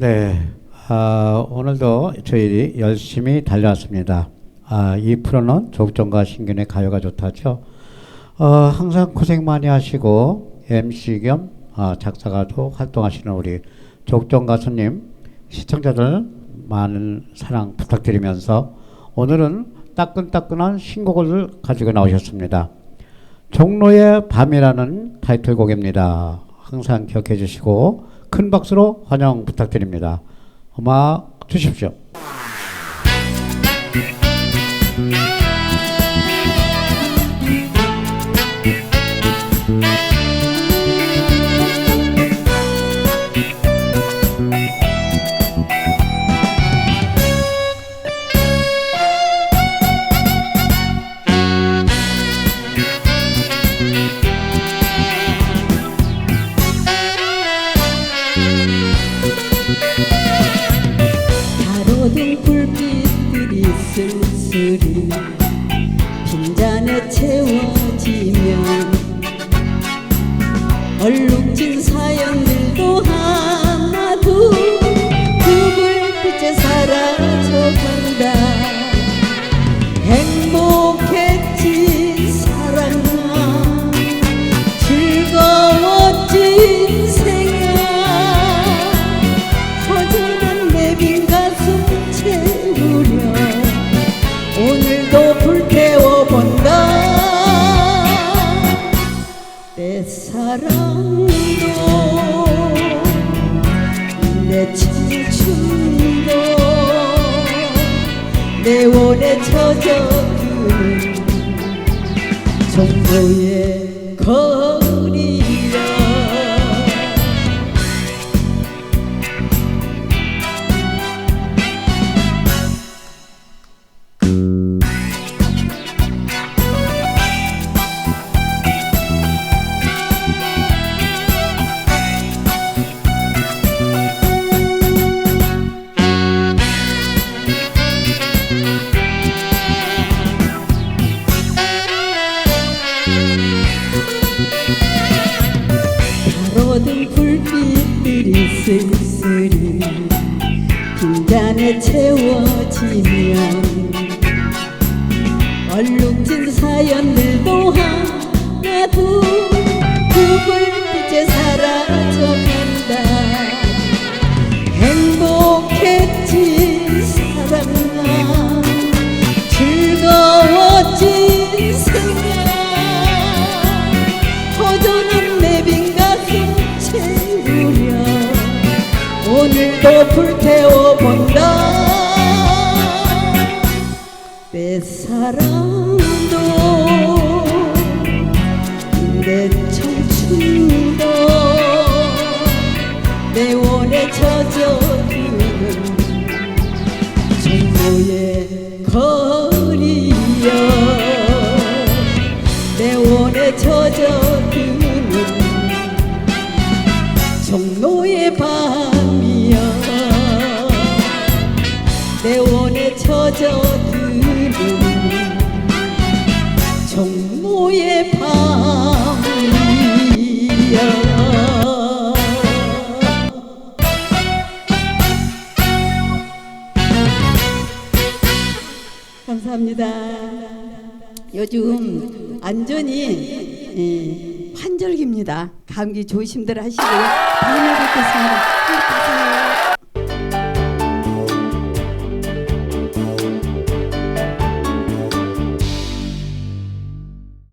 네, 아, 오늘도 저희들이 열심히 달려왔습니다. 아, 이 프로는 조국정과 신균의 가요가 좋다죠. 어, 항상 고생 많이 하시고 MC 겸 아, 작사가도 활동하시는 우리 조국정 가수님 시청자들 많은 사랑 부탁드리면서 오늘은 따끈따끈한 신곡을 가지고 나오셨습니다. 종로의 밤이라는 타이틀곡입니다. 항상 기억해 주시고 큰 박수로 환영 부탁드립니다. 음악 주십시오. 불빛들이 쓸쓸히 빈잔에 채워지면 얼룩진 오늘도 불태워본다. 내 사랑도 내 청춘도 내 원에 젖어드는 종로의 빈잔에 채워지면 얼룩진 사연들도 하나 둘 오늘도 불태워 본다. 내 사랑도 내 청춘도 내 원에 젖어드는 종로의 거리여. 내 원에 젖어드는 종로의 밤 감사합니다. 요즘 안전이 예, 환절기입니다. 감기 조심들 하시고요. 다음에 뵙겠습니다.